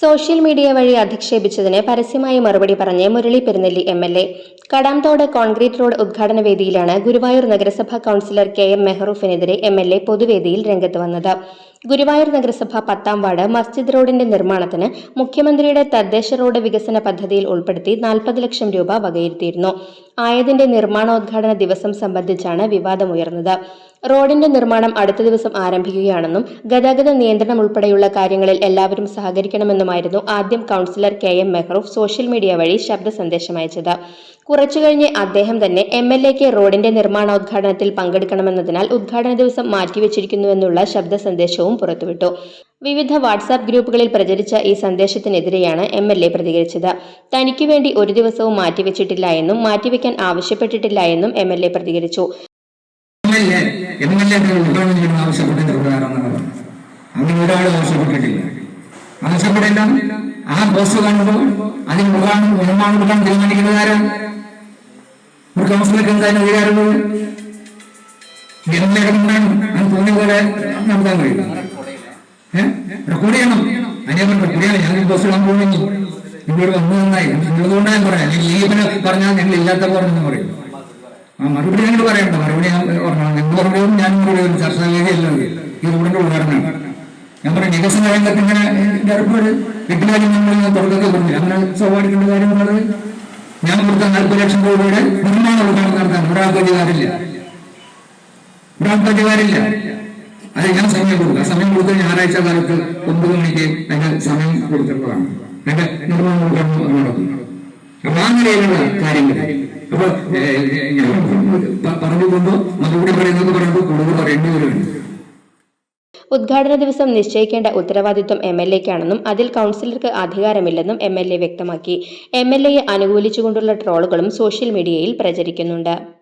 Social media വഴി അധിക്ഷേപിച്ചതിന് പരസ്യമായി മറുപടി പറഞ്ഞ് Murali Perunnelli M L A. Kadamthodu concrete road ഉദ്ഘാടന വേദിയിലാണ് ഗുരുവായൂർ നഗരസഭാ കൌൺസിലർ കെ എം മെഹറൂഫിനെതിരെ എം എൽ എ പൊതുവേദിയിൽ രംഗത്ത് വന്നത്. ഗുരുവായൂർ നഗരസഭ പത്താം വാർഡ് മസ്ജിദ് റോഡിന്റെ നിർമ്മാണത്തിന് മുഖ്യമന്ത്രിയുടെ തദ്ദേശ റോഡ് വികസന പദ്ധതിയിൽ ഉൾപ്പെടുത്തി നാൽപ്പത് ലക്ഷം രൂപ വകയിരുത്തിയിരുന്നു. ആയതിന്റെ നിർമ്മാണോദ്ഘാടന ദിവസം സംബന്ധിച്ചാണ് വിവാദമുയർന്നത്. റോഡിന്റെ നിർമ്മാണം അടുത്ത ദിവസം ആരംഭിക്കുകയാണെന്നും ഗതാഗത നിയന്ത്രണം ഉൾപ്പെടെയുള്ള കാര്യങ്ങളിൽ എല്ലാവരും സഹകരിക്കണമെന്നുമായിരുന്നു ആദ്യം councillor K M Mehroof social media വഴി ശബ്ദ സന്ദേശം അയച്ചത്. കുറച്ചു കഴിഞ്ഞ് അദ്ദേഹം തന്നെ എം എൽ എക്ക് റോഡിന്റെ നിർമ്മാണോദ്ഘാടനത്തിൽ പങ്കെടുക്കണമെന്നതിനാൽ ഉദ്ഘാടന ദിവസം മാറ്റിവെച്ചിരിക്കുന്നുവെന്നുള്ള ശബ്ദ സന്ദേശവും പുറത്തുവിട്ടു. വിവിധ വാട്സാപ്പ് ഗ്രൂപ്പുകളിൽ പ്രചരിച്ച ഈ സന്ദേശത്തിനെതിരെയാണ് എം എൽ എ പ്രതികരിച്ചത്. തനിക്ക് വേണ്ടി ഒരു ദിവസവും മാറ്റിവെച്ചിട്ടില്ല എന്നും മാറ്റിവെക്കാൻ ആവശ്യപ്പെട്ടിട്ടില്ല എന്നും എം എൽ എ പ്രതികരിച്ചു. എ എൽ എ ഉദ്ഘാടനം ചെയ്യണം പ്രകാരം എന്നാണ് അങ്ങനെ ഒരാളും ആവശ്യപ്പെട്ടിട്ടില്ല. ആവശ്യപ്പെടില്ല ആ പോസ്റ്റ് കാണുമ്പോൾ അതിന് ഉദ്ഘാടനം നിർമ്മാണം ഉദ്ഘാടനം തീരുമാനിക്കുന്നത് ആരാണ്? ഒരു കൗൺസിലർക്ക് എന്തായാലും അധികാരമുള്ളത് എം എൽ എ അത് തോന്നിയ പോലെ നടത്താൻ കഴിയും ഏഹ് റെക്കോർഡ് ചെയ്യണം. അതിനെ റെക്കോർഡ് ചെയ്യണം. ഞങ്ങൾ പോസ്റ്റ് ഇടാൻ പോകുന്നു. ഇവിടെ വന്നു നന്നായി. ഉള്ളതുകൊണ്ടാണ് പറയാം അല്ലെങ്കിൽ ഈ പറഞ്ഞാൽ ഞങ്ങൾ ഇല്ലാത്ത പറഞ്ഞു പറയും. മറുപടി ഞങ്ങൾ പറയണ്ട. മറുപടി ഞാൻ എന്ത് മറുപടിയും ഞാൻ മറുപടി ചർച്ചാ വേദിയല്ല ഇത്. ഈ റോഡിന്റെ ഉദ്ഘാടനമാണ് ഞാൻ പറയും വികസന രംഗത്ത് ഇങ്ങനെ ഏർപ്പാട് നമ്മൾ തുടക്കത്തിൽ പറഞ്ഞു. അങ്ങനെ സ്വാഭാവിക കാര്യം പറഞ്ഞത് ഞാൻ കൊടുത്ത നാൽപ്പത് ലക്ഷം രൂപയുടെ നിർമ്മാണ ഉദ്ഘാടനം നടത്താൻ ഒരാൾക്ക് അധികാരമില്ല ഒരാൾക്ക് അധികാരമില്ല അത് ഞാൻ സമയം കൊടുക്കുക സമയം കൊടുത്ത് ഞായറാഴ്ച കാലത്ത് ഒമ്പത് മണിക്ക് അതിന്റെ സമയം കൊടുത്തിട്ടുള്ളതാണ്. അതിന്റെ നിർമ്മാണ ഉദ്ഘാടനം നടത്തുന്നത് അപ്പൊ ആ നിലയിലുള്ള കാര്യങ്ങൾ ഉദ്ഘാടന ദിവസം നിശ്ചയിക്കേണ്ട ഉത്തരവാദിത്വം എം എൽ എക്കാണെന്നും അതിൽ കൗൺസിലർക്ക് അധികാരമില്ലെന്നും എം എൽ എ വ്യക്തമാക്കി. എം എൽ എയെ അനുകൂലിച്ചുകൊണ്ടുള്ള ട്രോളുകളും സോഷ്യൽ മീഡിയയിൽ പ്രചരിക്കുന്നുണ്ട്.